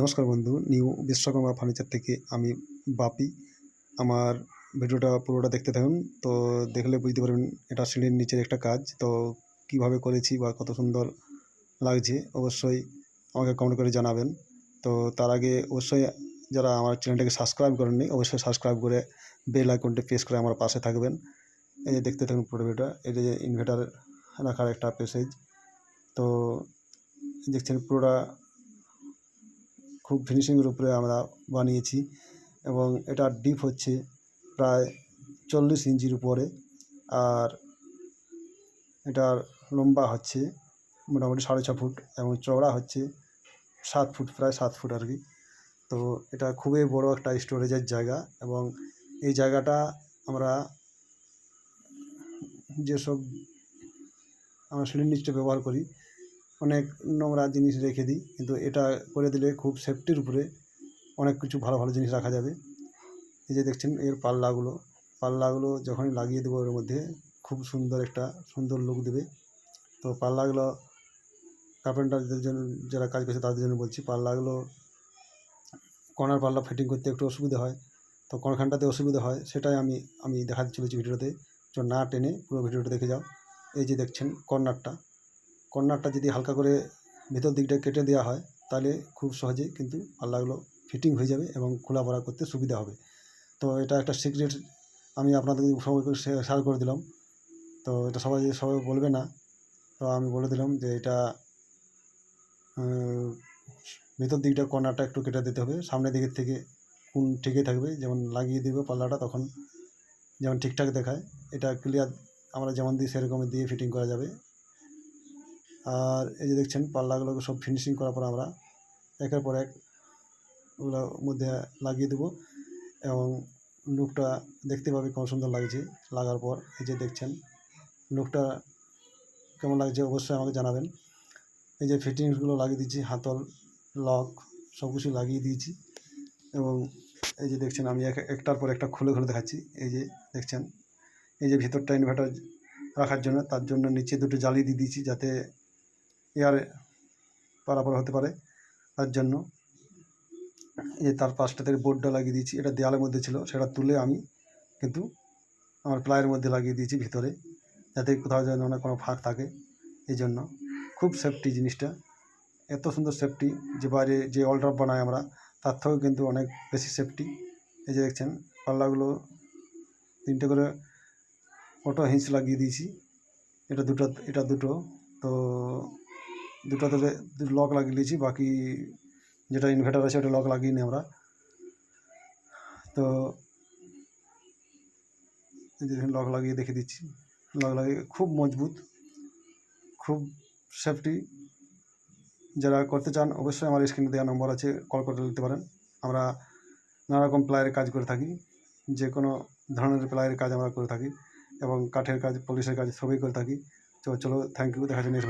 নমস্কার বন্ধু, new Vishwakarma furniture থেকে আমি বাপি। আমার ভিডিওটা পুরোটা দেখতে থাকুন। তো দেখলে বুঝতে পারবেন এটা সিঁড়ির নিচের একটা কাজ। তো কীভাবে করেছি বা কত সুন্দর লাগছে অবশ্যই আমাকে কমেন্ট করে জানাবেন। তো তার আগে অবশ্যই যারা আমার চ্যানেলটাকে সাবস্ক্রাইব করেননি, অবশ্যই সাবস্ক্রাইব করে বেল আইকনটি প্রেস করে আমার পাশে থাকবেন। এই যে দেখতে থাকুন পুরো ভিডিওটা। এটা যে ইনভার্টার রাখার একটা প্যাসেজ তো দেখছেন পুরোটা খুব ফিনিশিংয়ের উপরে আমরা বানিয়েছি এবং এটা ডিপ হচ্ছে প্রায় চল্লিশ ইঞ্চির উপরে আর এটার লম্বা হচ্ছে মোটামুটি সাড়ে ছ ফুট এবং চওড়া হচ্ছে সাত ফুট, প্রায় সাত ফুট আর কি। তো এটা খুবই বড় একটা স্টোরেজের জায়গা এবং এই জায়গাটা আমরা যেসব আমরা সিলিন্ডারটা ব্যবহার করি অনেক নোংরা জিনিস রেখে দিই, কিন্তু এটা করে দিলে খুব সেফটির উপরে অনেক কিছু ভালো ভালো জিনিস রাখা যাবে। এই যে দেখছেন, এর পাল্লাগুলো পাল্লাগুলো যখনই লাগিয়ে দেবো এর মধ্যে খুব সুন্দর একটা সুন্দর লুক দেবে। তো পাল্লাগুলো কার্পেন্টারদের জন্য, যারা কাজ করছে তাদের জন্য বলছি, পাল্লাগুলো কর্নার পাল্লা ফিটিং করতে একটু অসুবিধা হয়। তো কোনখানটাতে অসুবিধা হয়, সেটাই আমি আমি দেখাতে চলেছি ভিডিওতে। তো না টেনে পুরো ভিডিওটা দেখে যাও। এই যে দেখছেন কর্নারটা কর্নারটা যদি হালকা করে ভেতর দিকটা কেটে দেওয়া হয়, তাহলে খুব সহজে কিন্তু পাল্লাগুলো ফিটিং হয়ে যাবে এবং খোলা ভরা করতে সুবিধা হবে। তো এটা একটা সিক্রেট আমি আপনাদের সবাই করে শেয়ার করে দিলাম। তো এটা সবাই সবাই বলবে না। তো আমি বলে দিলাম যে এটা ভেতর দিকটা কর্নারটা একটু কেটে দিতে হবে। সামনের দিকের থেকে কোন ঠিকই থাকবে, যেমন লাগিয়ে দেবে পাল্লাটা তখন যেমন ঠিকঠাক দেখায়। এটা ক্লিয়ার আমরা যেমন দিই সেরকমই দিয়ে ফিটিং করা যাবে। আর এই যে দেখছেন, পাল্লাগুলোকে সব ফিনিশিং করার পর আমরা একের পর এক ওগুলোর মধ্যে লাগিয়ে দেবো এবং লুকটা দেখতে পাবে কত সুন্দর লাগছে। লাগার পর এই যে দেখছেন, লুকটা কেমন লাগছে অবশ্যই আমাকে জানাবেন। এই যে ফিটিংসগুলো লাগিয়ে দিচ্ছি হাতল, লক, সব কিছু লাগিয়ে দিয়েছি এবং এই যে দেখছেন, আমি এক, একটার পর একটা খুলে খুলে দেখাচ্ছি। এই যে দেখছেন, এই যে ভিতরটা ইনভার্টার রাখার জন্য, তার জন্য নিচে দুটো জালি দিয়ে দিয়েছি যাতে এয়ার পারাপার হতে পারে তার জন্য। এই তার পাঁচটা থেকে বোর্ডটা লাগিয়ে দিয়েছি, এটা দেওয়ালের মধ্যে ছিল, সেটা তুলে আমি কিন্তু আমার প্লায়ের মধ্যে লাগিয়ে দিয়েছি ভিতরে, যাতে কোথাও যেন না কোনো ফাঁক থাকে। এই জন্য খুব সেফটি জিনিসটা। এত সুন্দর সেফটি যে বাইরে যে অলড্রাপ বানাই আমরা, তার থেকেও কিন্তু অনেক বেশি সেফটি এই যে দেখছেন, পাল্লাগুলো তিনটে করে অটো হিঞ্চ লাগিয়ে দিয়েছি। এটা দুটো এটা দুটো, তো দুটোতে লক লাগিয়ে দিয়েছি, বাকি যেটা ইনভার্টার আছে ওটা লক লাগিয়ে নিই আমরা। তো লক লাগিয়ে দেখে দিচ্ছি। লক লাগিয়ে খুব মজবুত, খুব সেফটি যারা করতে চান, অবশ্যই আমার স্ক্রিনে দেওয়া নম্বর আছে কল করে নিতে পারেন। আমরা নানা রকম প্লায়ের কাজ করে থাকি যে কোনো ধরনের প্লায়ের কাজ আমরা করে থাকি, এবং কাঠের কাজ পলিশের কাজ সবই করে থাকি। তো চলো থ্যাংক ইউ দেখা যাচ্ছে নেক্সট